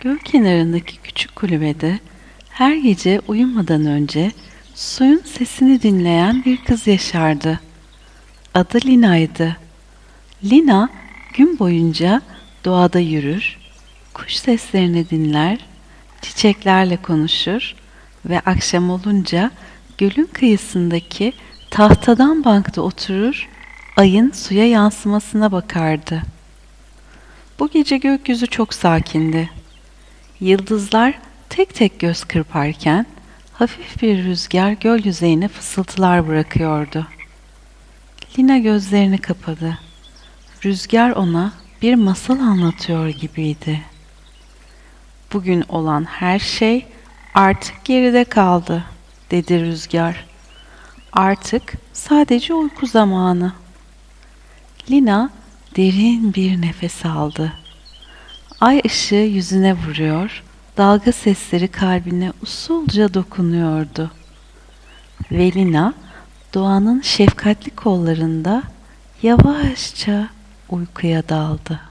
Göl kenarındaki küçük kulübede her gece uyumadan önce suyun sesini dinleyen bir kız yaşardı. Adı Lina'ydı. Lina gün boyunca doğada yürür, kuş seslerini dinler, çiçeklerle konuşur ve akşam olunca gölün kıyısındaki tahtadan bankta oturur, ayın suya yansımasına bakardı. Bu gece gökyüzü çok sakindi. Yıldızlar tek tek göz kırparken hafif bir rüzgar göl yüzeyine fısıltılar bırakıyordu. Lina gözlerini kapadı. Rüzgar ona bir masal anlatıyor gibiydi. Bugün olan her şey artık geride kaldı, dedi rüzgar. Artık sadece uyku zamanı. Lina derin bir nefes aldı. Ay ışığı yüzüne vuruyor, dalga sesleri kalbine usulca dokunuyordu. Ve Lina doğanın şefkatli kollarında yavaşça uykuya daldı.